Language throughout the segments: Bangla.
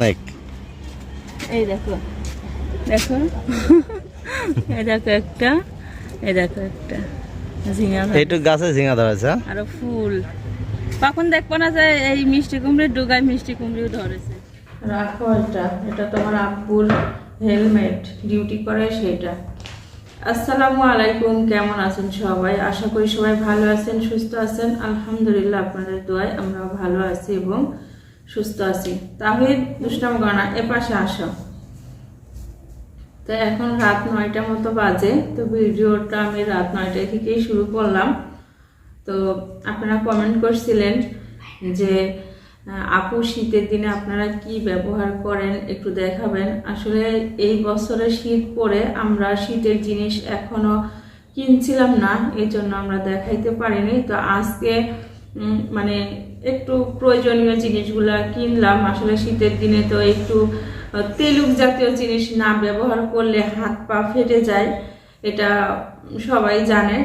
অনেক। এই দেখো। দেখো। এই দেখো একটা এই দেখো একটা। ঝিঙা ধরে। গাছে ঝিঙা ধরেছে হ্যাঁ? আরও ফুল। কখন দেখব না যে এই মিষ্টি কুমড়ির ডুগায় মিষ্টি কুমড়িও ধরেছে। রাখো এটা এটা তোমার আব্বুর হেলমেট ডিউটি করে সেটা। আসসালামু আলাইকুম কেমন আছেন সবাই? আশা করি সবাই ভালো আছেন সুস্থ আছেন। আলহামদুলিল্লাহ আপনাদের দোয়ায় আমরা ভালো আছি এবং সুস্থ আছি। তাহিদ দুষ্টাম গণা এ পাশে আসো। তো এখন রাত নয়টা মতো বাজে, তো ভিডিওটা আমি রাত নয়টা থেকেই শুরু করলাম। তো আপনারা কমেন্ট করছিলেন যে আপু শীতের দিনে আপনারা কি ব্যবহার করেন, একটু দেখাবেন। আসলে এই বছরে শীত পড়ে আমরা শীতের জিনিস এখনও কিনছিলাম না এই জন্য আমরা দেখাইতে পারিনি। তো আজকে মানে একটু প্রয়োজনীয় জিনিসগুলা কিনলাম। আসলে শীতের দিনে তো একটু তেলুক জাতীয় জিনিস না ব্যবহার করলে হাত পা ফেটে যায়, এটা সবাই জানে।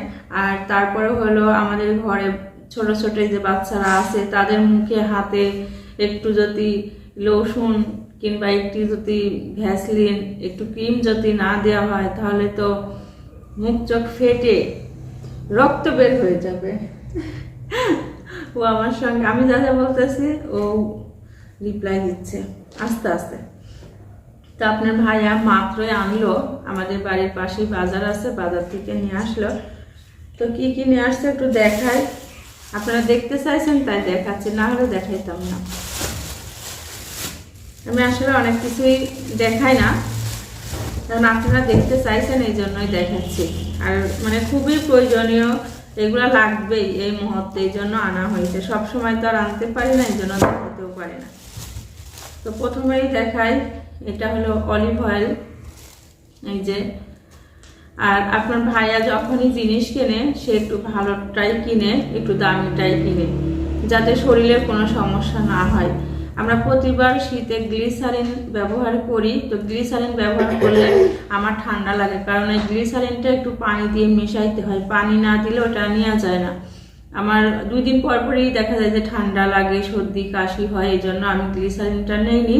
আর তারপরে হলো আমাদের ঘরে ছোট ছোট যে বাচ্চারা আছে, তাদের মুখে হাতে একটু যদি লসুন কিংবা একটু যদি ভ্যাসলিন, একটু ক্রিম যদি না দেওয়া হয়, তাহলে তো মুখ চোখ ফেটে রক্ত বের হয়ে যাবে। ও আমার সঙ্গে, আমি যা যা বলতেছি, ও রিপ্লাই দিচ্ছে, আস্তে আস্তে। তো আপনার ভাইয়া মাত্রই আনলো, আমাদের বাড়ির পাশেই বাজার আছে, বাজার থেকে নিয়ে আসলো। তো কি কি নিয়ে আসছে একটু দেখাই। আপনারা দেখতে চাইছেন, তাই দেখাচ্ছি, না হলে দেখাইতাম না। আমি আসলে অনেক কিছুই দেখাই না, কারণ আপনারা দেখতে চাইছেন, এই জন্যই দেখাচ্ছি। আর মানে খুবই প্রয়োজনীয় এগুলা লাগবেই এই মুহূর্তে, এই জন্য আনা হয়েছে। সব সময় তো আর আনতে পারি না, এই জন্য দেখাতেও পারি না। তো প্রথমেই দেখাই, এটা হলো অলিভ অয়েল, এই যে। আর আপনার ভাইয়া যখনই জিনিস কেনে, সে একটু ভালোটাই কিনে, একটু দামিটাই কিনে, যাতে শরীরের কোনো সমস্যা না হয়। আমরা প্রতিবার শীতে গ্লিসারিন ব্যবহার করি। তো গ্লিসারিন ব্যবহার করলে আমার ঠান্ডা লাগে, কারণ এই গ্লিসারিনটা একটু পানি দিয়ে মেশাইতে হয়। পানি না দিলে ওটা নেওয়া যায় না। আমার দুই দিন পর পরই দেখা যায় যে ঠান্ডা লাগে, সর্দি, কাশি হয়, এই জন্য আমি গ্লিসারিনটা নেইনি।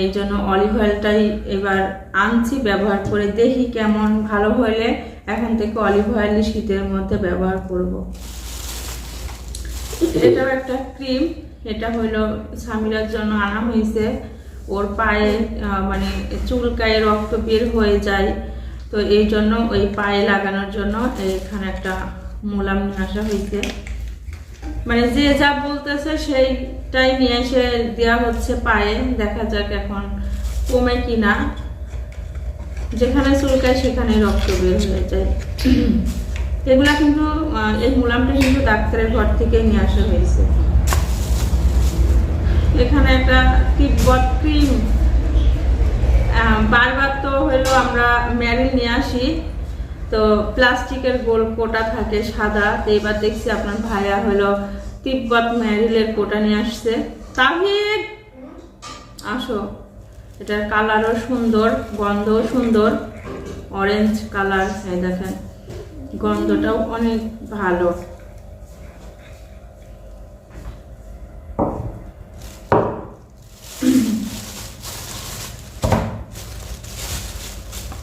এই জন্য অলিভ অয়েলটাই এবার আনছি, ব্যবহার করে দেখি কেমন ভালো হলে। এখন থেকে অলিভ অয়েল শীতের মধ্যে ব্যবহার করব। এটাও একটা ক্রিম এটা হলো সামিরার জন্য আনা হয়েছে। ওর পায়ে মানে চুলকায় রক্ত বের হয়ে যায়। তো এই জন্য ওই পায়ে লাগানোর জন্য এখানে একটা মোলাম নিয়ে আসা হয়েছে। মানে যে যা বলতেছে সেইটাই নিয়ে এসে দেওয়া হচ্ছে পায়ে। দেখা যাক এখন কমে কিনা। যেখানে চুলকায় সেখানে রক্ত বের হয়ে যায়। এগুলা কিন্তু এই মুলামটা কিন্তু ডাক্তারের ঘর থেকে নিয়ে আসা হয়েছে। এখানে একটা তিব্বত ক্রিম বারবার তো হলো আমরা ম্যারিল নিয়ে আসি। তো প্লাস্টিকের গোল কোটা থাকে সাদা, তো এবার দেখছি আপনার ভাইয়া হলো তিব্বত ম্যারিলের কোটা নিয়ে আসছে। তাহিদ! আসো। এটার কালারও সুন্দর, গন্ধও সুন্দর। অরেঞ্জ কালার এই দেখেন। গন্ধটাও অনেক ভালো।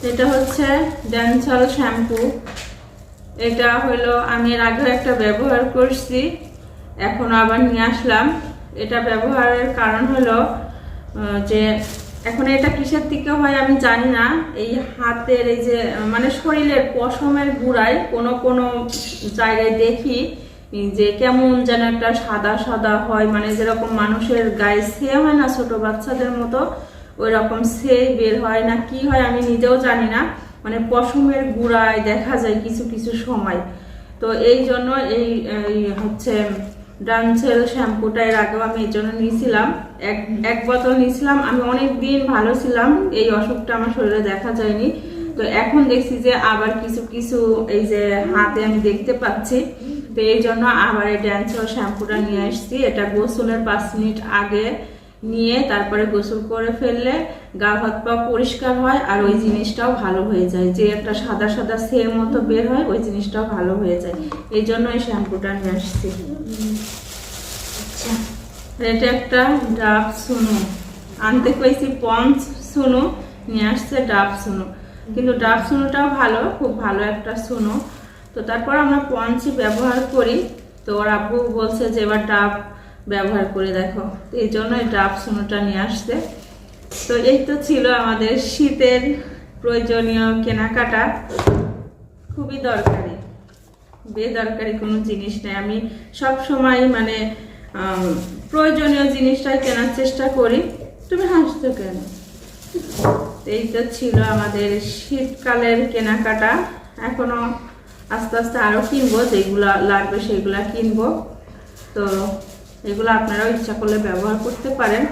এটা হচ্ছে ড্যান্সাল শ্যাম্পু। এটা হলো, আমি এর আগে একটা ব্যবহার করছি, এখন আবার নিয়ে আসলাম। এটা ব্যবহারের কারণ হলো যে এখন এটা কিসের থেকে হয় আমি জানি না। এই হাতের এই যে মানে শরীরের পশমের গুড়ায় কোনো কোনো জায়গায় দেখি যে কেমন যেন একটা সাদা সাদা হয় মানে যেরকম মানুষের গায়ে সে হয় না, ছোট বাচ্চাদের মতো ওই রকম সে বের হয় না, কি হয় আমি নিজেও জানি না। মানে পশমের গুড়ায় দেখা যায় কিছু কিছু সময়। তো এই জন্য এই হচ্ছে ডানসেল শ্যাম্পুটা এর আগেও আমি এর জন্য নিয়েছিলাম। এক এক বোতল নিয়েছিলাম। আমি অনেক দিন ভালো ছিলাম। এই অসুখটা আমার শরীরে দেখা যায়নি। তো এখন দেখছি যে আবার কিছু কিছু এই যে হাতে আমি দেখতে পাচ্ছি। তো এই জন্য আবার এই ড্যান্সেল শ্যাম্পুটা নিয়ে আসছি। এটা গোসলের পাঁচ মিনিট আগে। নিয়ে তারপরে গোসল করে ফেললে গা হাত পা পরিষ্কার হয় আর ওই জিনিসটাও ভালো হয়ে যায়। যে একটা সাদা সাদা সের মতো বের হয় ওই জিনিসটাও ভালো হয়ে যায়। এই জন্য এই শ্যাম্পুটা নিয়ে আসছি। আচ্ছা। এটা একটা ডাব সুনো। আনতে কইছি পঞ্চ সুনো নিয়ে আসছে ডাব সুনো। কিন্তু ডাব সুনোটাও ভালো খুব ভালো একটা সুনো। তো তারপর আমরা পঞ্চই ব্যবহার করি। তো ওর আব্বু বলছে যে এবার ডাব ব্যবহার করে দেখো। তো এই জন্য এই ডাব সুনোটা নিয়ে আসছে। তো এই তো ছিল আমাদের শীতের প্রয়োজনীয় কেনাকাটা। খুবই দরকারি। বেদরকারি কোনো জিনিস নেই। আমি সব সময় মানে প্রয়োজনীয় জিনিসটাই কেনার চেষ্টা করি। তুমি হাসছো কেন? এই তো ছিল আমাদের শীতকালের কেনাকাটা। এখনও আস্তে আস্তে আরও কিনবো। যেগুলো লাগবে সেগুলো কিনবো। তো এগুলো আপনারাও ইচ্ছা করলে ব্যবহার করতে পারেন।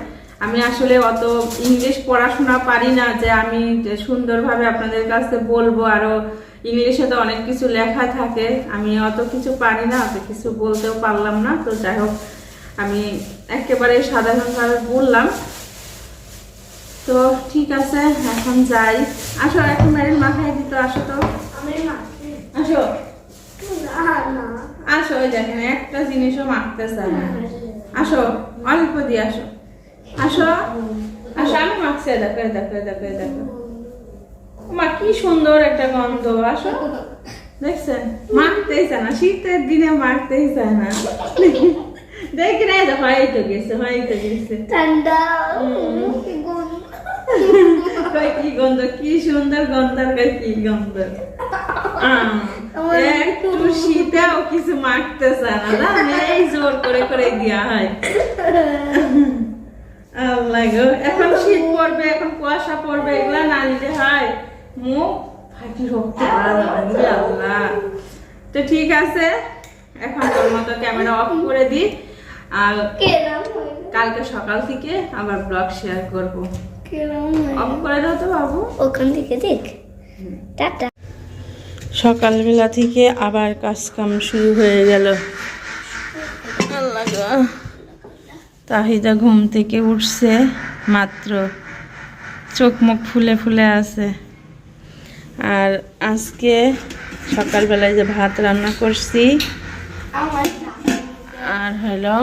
আমি আসলে অত ইংলিশ পড়াশোনা পারি না যে আমি যে সুন্দরভাবে আপনাদের কাছে বলব। আরও ইংলিশে তো অনেক কিছু লেখা থাকে। আমি অত কিছু পারি না অত কিছু বলতেও পারলাম না। তো যাই হোক আমি একেবারে সাধারণভাবে বললাম। তো ঠিক আছে এখন যাই। আসো এখন ম্যারিন মাথায় দিত আসো তো। আসো। আসো ওই দেখেন একটা জিনিসও মাখতে না। আসো অল্প দিয়ে আসো। আসো আসো আমি মাখছি দেখো দেখো দেখো দেখো। মা কি সুন্দর একটা গন্ধ আসো। দেখছেন? চায় না শীতের দিনে মাখতেই চায় না। দেখি না এই তো গেছে হয় তো গেছে। ঠান্ডা। কি গন্ধ। কি সুন্দর গন্ধ কি গন্ধ। একটু শীতেও কিছু চায় না? এই জোর করে করে দেওয়া হয়। এখন শীত পড়বে এখন কুয়াশা পড়বে এগুলা না নিতে হয়। মুখ ফাটি রক্ত আল্লাহ। তো ঠিক আছে এখন তোর মতো ক্যামেরা অফ করে দি। আর কালকে সকাল থেকে আবার ব্লগ শেয়ার করব। অফ করে দাও তো বাবু। ওখান থেকে দেখ। টাটা। সকালবেলা থেকে আবার কাজ কাম শুরু হয়ে গেল। তাহিদা ঘুম থেকে উঠছে মাত্র চোখ মুখ ফুলে ফুলে আছে। আর আজকে সকালবেলায় যে ভাত রান্না করছি আর হলো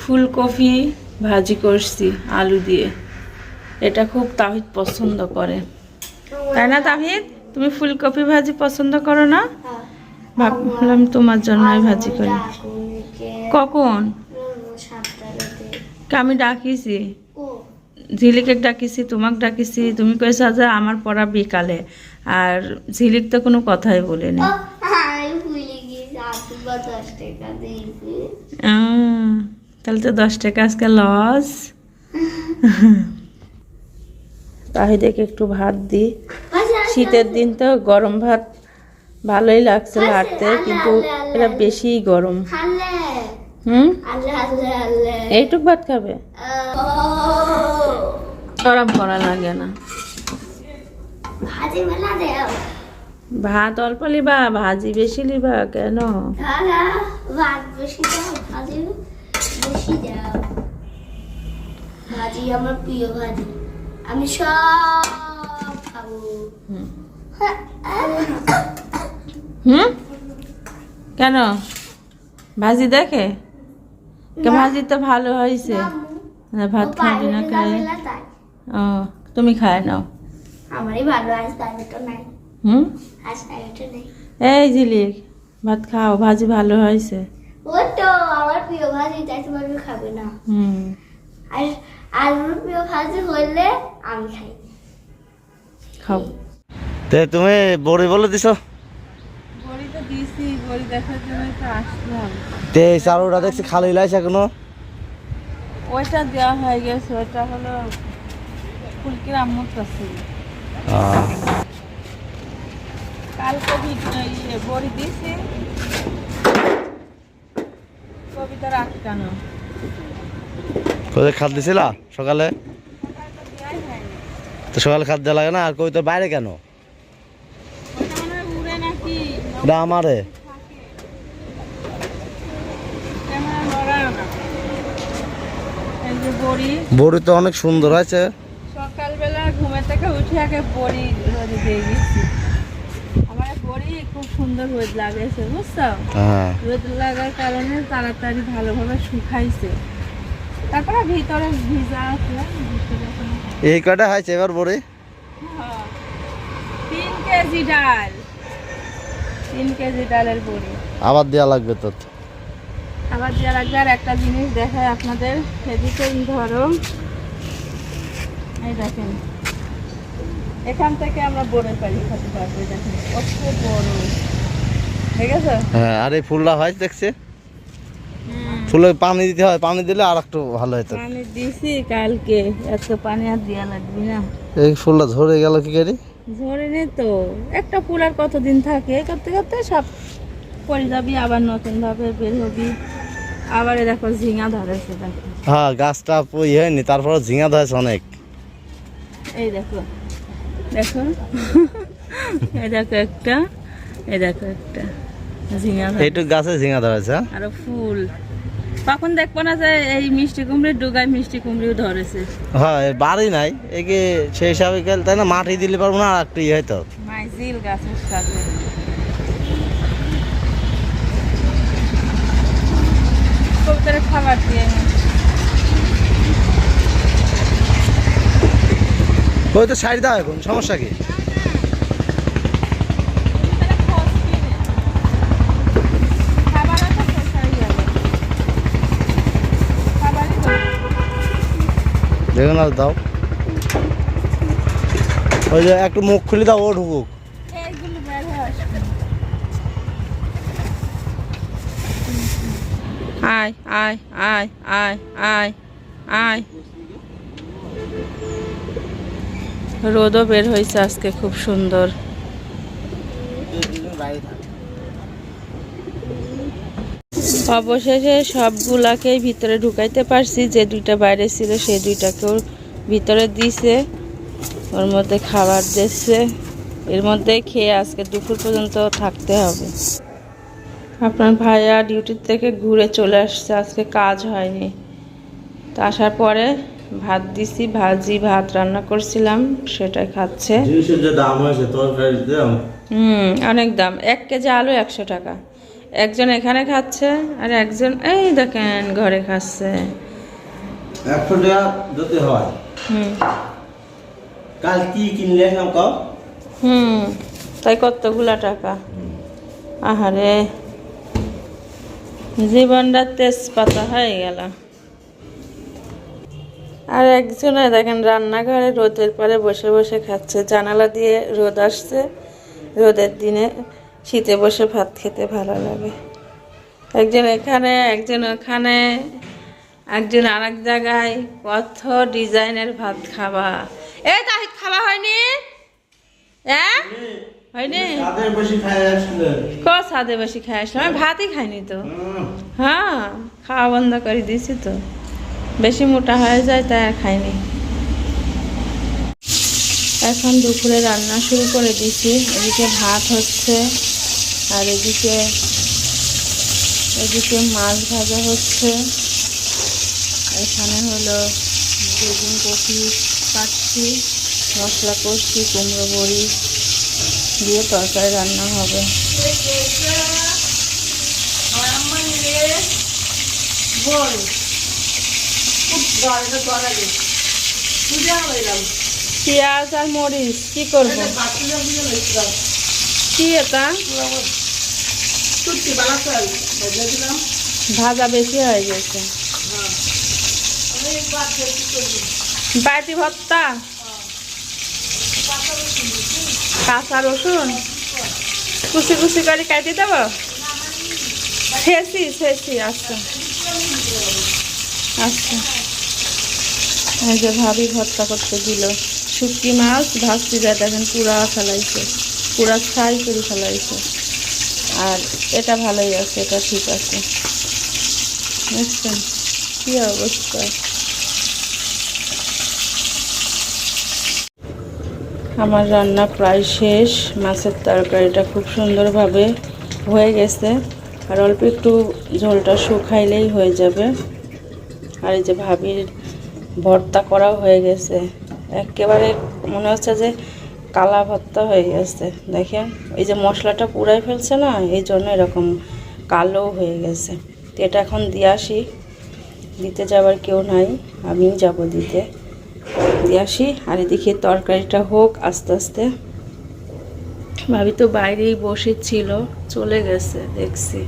ফুলকপি ভাজি করছি আলু দিয়ে। এটা খুব তাহিদ পছন্দ করে। তাই না তাহিদ? তুমি ফুলকপি ভাজি পছন্দ করো না? ভাবলাম তোমার জন্যই ভাজি করি। কখন? আমি ডাকিছি। ঝিলিকে ডাকিছি তোমাকে ডাকিছি। তুমি কয়েছো যে আমার পড়া বিকালে। আর ঝিলিক তো কোনো কথাই বলেনি। তাহলে তো দশ টাকা আজকে লস। তাহিদেরকে একটু ভাত দিই শীতের দিন তো গরম ভাত ভালোই লাগছে হাঁটতে কিন্তু এটা বেশি গরম। হুম? এইটুক ভাত খাবে? গরম করা লাগে না। ভাত অল্প লিবা ভাজি বেশি লিবা কেন? ভাজি আমার প্রিয় ভাজি। আমি সব হুম। কেন? ভাজি দেখে? ভাজি তো ভালো হয়েছে। ভাত খাবি না খায় ও তুমি খায় নাও। হুম? এই ঝিলিক ভাত খাও ভাজি ভালো হয়েছে। ওই তো আমার প্রিয় ভাজি তাই তোমার খাবে না। হুম। আর আলুর প্রিয় ভাজি হইলে আমি খাই। খাও। তে তুমি বড়ি বলে দিছ? তো চালুটা দেখছি খালি লাইছে এখনও। ওইটা দেওয়া হয়ে গেছে ওইটা হলো ফুলকির আম্মুর কাছে। আহ, কালকে ভিট ইয়ে বড়ি দিছি। কবিতার আটকানো। কোথায় খাদ দিছিলা সকালে? তো সকালে খাদ দেওয়া লাগে না আর কই তো বাইরে কেন ওটা মনে হয় উড়ে নাকি এটা আমারে। বড়ি তো অনেক সুন্দর সকালবেলা ঘুমে থেকে উঠে আগে বড়ি রোদে দিয়ে গেছি আমার বড়ি খুব সুন্দর রোদ লাগেছে বুঝছ? হ্যাঁ। রোদ লাগার কারণে তাড়াতাড়ি ভালোভাবে শুকাইছে। তারপরে ভিতরে ভিজা আছে এই কটা হয়েছে এবার বড়ি। তিন কেজি ডাল। তিন কেজি ডালের বড়ি। আবার দেওয়া লাগবে তো। আবার দেওয়া লাগবে। আর একটা জিনিস দেখায় আপনাদের। সেদিকে ধরো এই দেখেন। এখান থেকে আমরা বড়ের পানি খেতে পারব দেখেন। কত বড়। ঠিক আছে? হ্যাঁ আর এই ফুলটা হয় দেখছে। ফুলে পানি দিতে হয় পানি দিলে আর একটু ভালো হতো। পানি দিছি কালকে। এত পানি আর দেওয়া লাগবে না। এই ফুলটা ধরে গেল কি করি? ঝরে নে তো। একটা ফুল আর কতদিন থাকে? করতে করতে সব পড়ে যাবি আবার নতুন ভাবে বের হবি। আবার দেখো ঝিঙা ধরেছে দেখো। হ্যাঁ গাছটা ইয়ে হয়নি তারপরে ঝিঙা ধরেছে অনেক। এই দেখো দেখো। এই দেখো একটা এই দেখো একটা। ঝিঙা এইটুক গাছে ঝিঙা ধরেছে হ্যাঁ? আরও ফুল। তখন দেখব না যে এই মিষ্টি কুমড়ির ডুগায় মিষ্টি কুমড়িও ধরেছে। হ্যাঁ বাড়ি নাই। একে সেই হিসাবে গেলে তাই না মাটি দিলে পারব না আর একটু ইয়ে হয়তো মাইজিল গাছের সাথে কবুতরের খাবার দিয়ে ওই তো সাইড দাও এখন সমস্যা কি? দেখুন আর দাও। ওই যে একটু মুখ খুলে দাও ও ঢুকুক। আয় আয় আয় আয় রোদও বের হয়েছে আজকে খুব সুন্দর। অবশেষে সবগুলাকেই ভিতরে ঢুকাইতে পারছি। যে দুইটা বাইরে ছিল সেই দুইটাকেও ভিতরে দিছে। ওর মধ্যে খাবার দিচ্ছে এর মধ্যে খেয়ে আজকে দুপুর পর্যন্ত থাকতে হবে। আপনার ভাইয়া ডিউটি থেকে ঘুরে চলে আসছে। আজকে কাজ হয়নি। তা আসার পরে ভাত দিছি ভাজি ভাত রান্না করছিলাম সেটাই খাচ্ছে। হুম অনেক দাম। এক কেজি আলু একশো টাকা। একজন এখানে খাচ্ছে আর একজন এই দেখেন ঘরে খাচ্ছে। একশো টাকা যদি হয়। হুম। কাল কি কিনলে নাম হুম তাই কতগুলা টাকা? আহারে জীবনটা তেজপাতা হয়ে গেল। আর একজনে দেখেন রান্নাঘরে রোদের পরে বসে বসে খাচ্ছে জানালা দিয়ে রোদ আসছে। রোদের দিনে শীতে বসে ভাত খেতে ভালো লাগে। একজন এখানে একজন ওখানে একজন আর এক জায়গায় কত ডিজাইনের ভাত খাবা। এ তাই খাওয়া হয়নি? হ্যাঁ হয়নি? সাদে বেশি খাই আসলাম আমি ভাতই খাইনি তো। হ্যাঁ খাওয়া বন্ধ করে দিয়েছি তো। বেশি মোটা হয়ে যায় তাই আর খাইনি। এখন দুপুরে রান্না শুরু করে দিয়েছি। এদিকে ভাত হচ্ছে। আর এদিকে এদিকে মাছ ভাজা হচ্ছে। এখানে হলো বেগুন কপি কাটছি মশলা করছি কুমড়ো বড়ি দিয়ে তরকারি রান্না হবে। পেঁয়াজ আর মরিচ, কি করব? কি এটা? ভাজা বেশি হয়ে গেছে। বাটি ভর্তা? কাঁচা রসুন? কুচি কুচি করে কাটি দেব? শেষি শেষি আচ্ছা। আচ্ছা। এই যে ভাবি ভর্তা করতে দিল। শুটকি মাছ ভাজতে যায় দেখেন পুরা ফেলাইছে। পুরা ফ্রাই করে ফেলাইছে। আর এটা ভালোই আছে, এটা ঠিক আছে। বুঝছেন কি অবস্থা? আমার রান্না প্রায় শেষ। মাছের তরকারিটা খুব সুন্দরভাবে হয়ে গেছে। আর অল্প একটু ঝোলটা শুকাইলেই হয়ে যাবে। আর এই যে ভাবির ভর্তা করাও হয়ে গেছে। একেবারে মনে হচ্ছে যে কালা ভর্তা হয়ে গেছে দেখেন। এই যে মশলাটা পুরাই ফেলছে না এই জন্য এরকম কালো হয়ে গেছে। তো এটা এখন দিয়ে আসি। দিতে যাওয়ার কেউ নাই আমিই যাব দিতে। দিয়ে আসি আর এদিকে তরকারিটা হোক আস্তে আস্তে। ভাবি তো বাইরেই বসেছিল চলে গেছে দেখছি।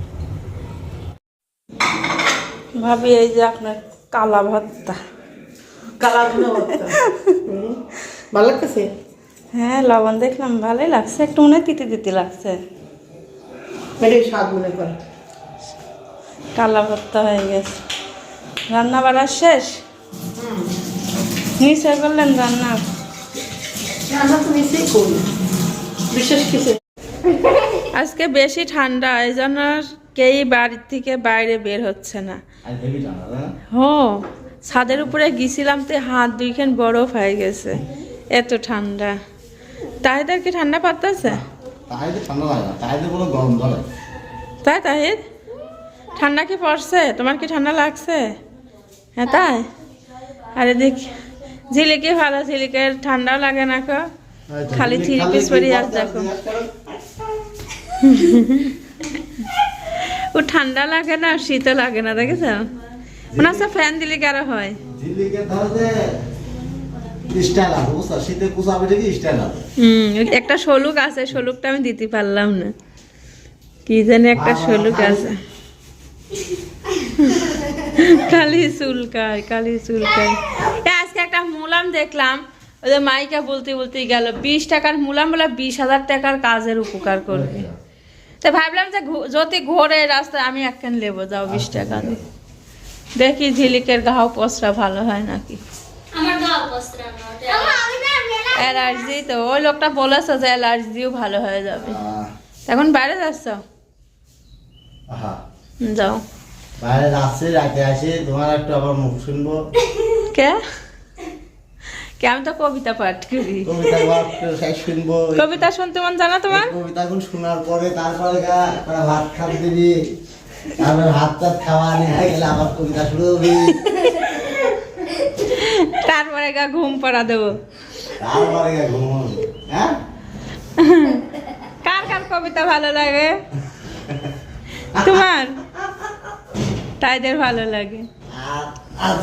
ভাবি এই যে আপনার কালা ভর্তা কালা ভর্তা ভালো লাগতেছে? হ্যাঁ লবণ দেখলাম ভালোই লাগছে। একটু মনে তিতে তিতে লাগছে। মনে কালা ভর্তা হয়ে গেছে। রান্না বাড়ার শেষ? নিচে করলেন রান্না? বিশেষ কিছু। আজকে বেশি ঠান্ডা এই জন্য আর কেই বাড়ির থেকে বাইরে বের হচ্ছে না? হো ছাদের উপরে গেছিলাম তো হাত দুইখান বরফ হয়ে গেছে। এত ঠান্ডা। তাহিদের কি ঠান্ডা পাতাছে তাইতে ঠান্ডা লাগে না। কোনো গরম ধরে তাই তাহিদ? ঠান্ডা কি পড়ছে? তোমার কি ঠান্ডা লাগছে? হ্যাঁ তাই? আরে দেখ ঝিলিকি ভালো ঝিলিকের ঠান্ডাও লাগে না কো। খালি থ্রি পিস পরে আস দেখো। ও ঠান্ডা লাগে না শীতও লাগে না দেখেছ? মনে হচ্ছে ফ্যান দিলে কি আরও হয়? ঝিলিকে স্টাইল আছে বুঝছ? শীতে কুচা পিঠে কি স্টাইল আছে? হুম একটা শলুক আছে শলুকটা আমি দিতে পারলাম না। কি জানি একটা শলুক আছে। খালি চুলকায় খালি চুলকায়। আজকে একটা মুলাম দেখলাম। ওই যে মাইকা বলতে বলতে গেল বিশ টাকার মুলাম বলে বিশ হাজার টাকার কাজের উপকার করবে। তো ভাবলাম যে যদি ঘোরে রাস্তায় আমি একখান নেব যাও বিশ টাকা দিয়ে। দেখি ঝিলিকের গাও পসরা ভালো হয় নাকি। অ্যালার্জি তো ওই লোকটা বলেছে যে অ্যালার্জিও ভালো হয়ে যাবে। এখন বাইরে যাচ্ছ? যাও। বাইরে যাচ্ছি রাতে আসি তোমার একটু আবার মুখ শুনব। কে? কে? আমি তো কবিতা পাঠ করি। কবিতা শুনব। কবিতা শুনতে মন জানা তোমার? কবিতা গুলো শোনার পরে তারপরে ভাত খাবি দিবি। তারপরে ভাত টাত খাওয়া নিয়ে গেলে আবার কবিতা শুরু হবি। তারপরে গা ঘুম পড়া দেবো। তারপরে গা ঘুমবি হ্যাঁ? কার কার কবিতা ভালো লাগে? তোমার? তাইদের ভালো লাগে। আর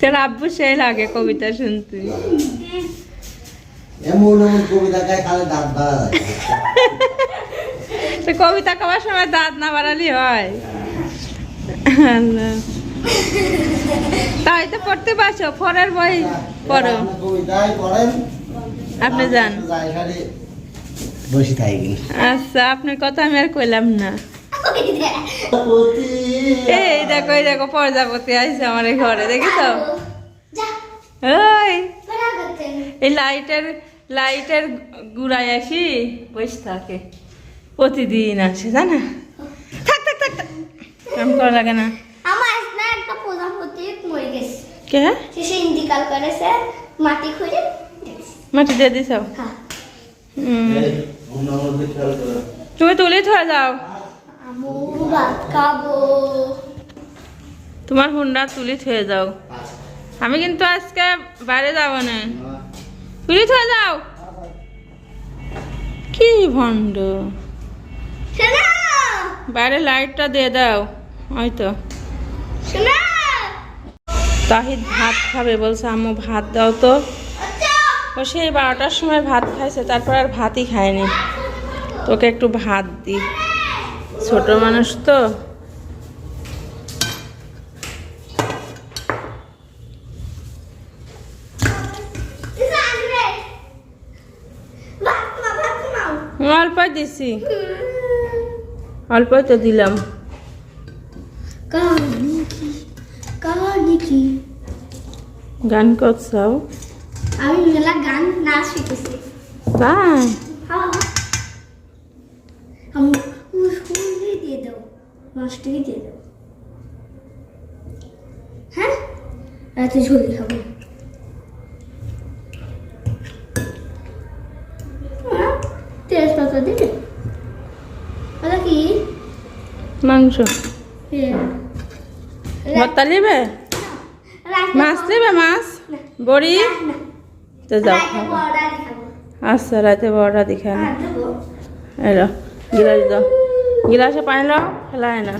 তোর আব্বু সেই লাগে কবিতা শুনতে। এমন এমন কবিতা খালে দাঁত বাড়া যায় তো কবিতা কবার সময় দাঁত না বাড়ালি হয়। তাই তো পড়তে পারছ, পরের বই পড়ো। আপনি যান। বসে আচ্ছা আপনার কথা আমি আর কইলাম না। এই দেখো এই দেখো, প্রজাপতি আইছে আমার এই ঘরে, দেখেছ? ওই, এই লাইটের লাইটের গুড়ায় আসি, বসে থাকে। প্রতিদিন আসে জানা থাক থাক থাক। কাম করা লাগে না। আমার না একটা প্রজাপতি মরে গেছে। কে? সে করেছে মাটি খুঁজে। মাটি দিয়ে দিছ হ্যাঁ। তুমি তুলি থয়ে যাও। তোমার হুন্ডা তুলি থয়ে যাও। আমি কিন্তু আজকে বাইরে যাব না। তুলি থয়ে যাও। কি ভণ্ড। বাইরে লাইটটা দিয়ে দাও। হয়তো তাহিদ ভাত খাবে বলছে আম্মু ভাত দাও তো। ও সেই বারোটার সময় ভাত খাইছে তারপর আর ভাতই খায়নি। তোকে একটু ভাত দি ছোট মানুষ তো। অল্পই দিছি। অল্পই তো দিলাম। গান করছাও? আমি মেলা গান নাচ শিখেছি। তাই? হ্যাঁ। দিয়ে দাও দিয়ে দাও হ্যাঁ? রাতে ঝুলি খাব হ্যাঁ, তেজপাতা দিলে ওটা কি মাংস? ভর্তা নেবে? মাছ। নেবে মাছ? বড়ি? তো যাও। আচ্ছা রাতে বড়টা দেখে না এলো গিলাস দাও। গিলাসে পানি লো ফেলায় না।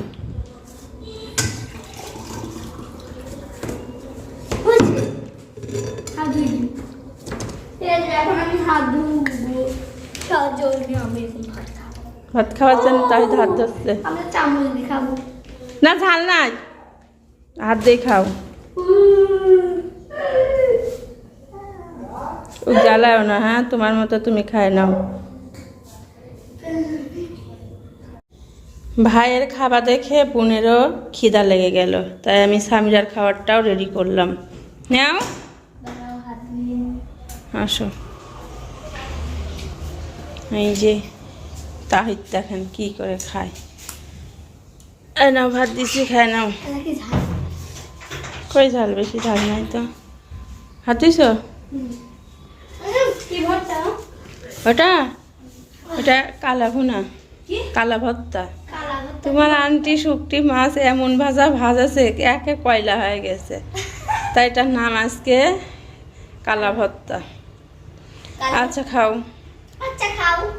এখন আমি হাত ধুবো। সহজে আমি এখন ভাত খাওয়ার জন্য তাই হাত ধরছে খাব। না ঝাল নাই। হাত দিয়ে খাও। ও জ্বালাও না হ্যাঁ? তোমার মতো তুমি খায় নাও। ভাইয়ের খাবার দেখে বোনেরও খিদা লেগে গেল। তাই আমি সামিরার খাবারটাও রেডি করলাম। নাও। আসো। এই যে তাহিদ দেখেন কি করে খায়। এই নাও ভাত দিছি খায় নাও। কই ঝাল? বেশি ঝাল নাই তো। হাত দিছ? উম, কি ভর্তা? ওটা? ওটা কালা ভুনা। কালা ভত্তা তোমার আন্টি শুকটি মাছ এমন ভাজা ভাজাছে একে কয়লা হয়ে গেছে। তাই এটার নাম আজকে কালা কালা- আচ্ছা খাও। আচ্ছা খাও।